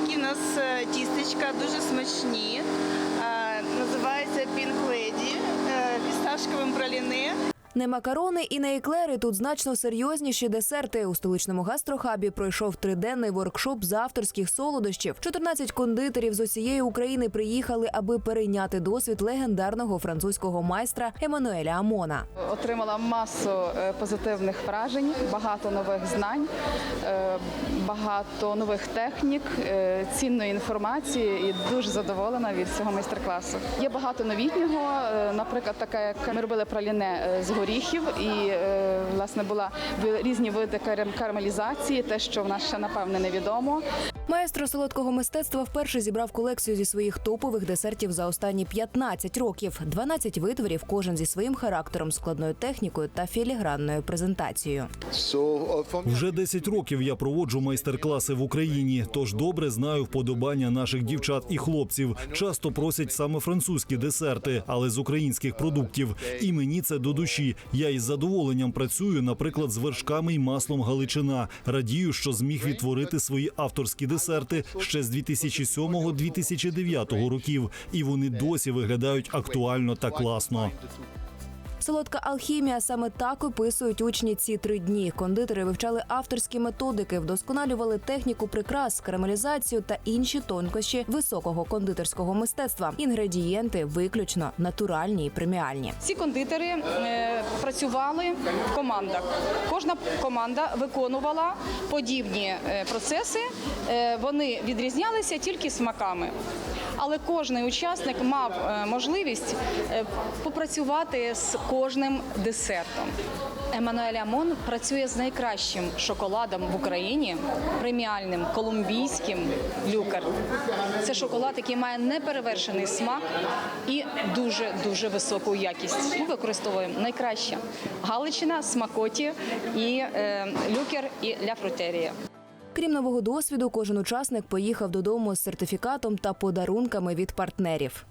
такі у нас е, тістечка, дуже смачні. Е, Називається е, фісташковим праліни. Не макарони і не еклери тут значно серйозніші десерти. У столичному гастрохабі пройшов триденний воркшоп з авторських солодощів. 14 кондитерів з усієї України приїхали, аби перейняти досвід легендарного французького майстра Еммануеля Амона. Отримала масу е, позитивних вражень, багато нових знань, е, багато нових технік, е, цінної інформації і дуже задоволена від цього майстер-класу. Є багато новітнього, наприклад, таке, як ми робили праліне з горіхів, і е, власне була різні види карамелізації, те, що в нас ще напевне невідомо. Маестро солодкого мистецтва вперше зібрав колекцію зі своїх топових десертів за останні 15 років. 12 витворів, кожен зі своїм характером, складною технікою та філігранною презентацією. Вже 10 років я проводжу майстер-класи в Україні, тож добре знаю вподобання наших дівчат і хлопців. Часто просять саме французькі десерти, але з українських продуктів. І мені це до душі. Я із задоволенням працюю, наприклад, з вершками і маслом Галичина. Радію, що зміг відтворити свої авторські десерти ще з 2007-2009 років, і вони досі виглядають актуально та класно. Солодка алхімія саме так описують учні ці три дні. Кондитери вивчали авторські методики, вдосконалювали техніку прикрас, карамелізацію та інші тонкощі високого кондитерського мистецтва. Інгредієнти виключно натуральні і преміальні. Ці кондитери е, працювали в командах. Кожна команда виконувала подібні е, процеси. Е, вони відрізнялися тільки смаками. Але кожний учасник мав е, можливість е, попрацювати з кожним десертом. Еммануель Амон працює з найкращим шоколадом в Україні, преміальним колумбійським люкер. Це шоколад, який має неперевершений смак і дуже дуже високу якість. Ми використовуємо найкраще Галичина, смакоті і е, люкер і ля фрутерія. Крім нового досвіду, кожен учасник поїхав додому з сертифікатом та подарунками від партнерів.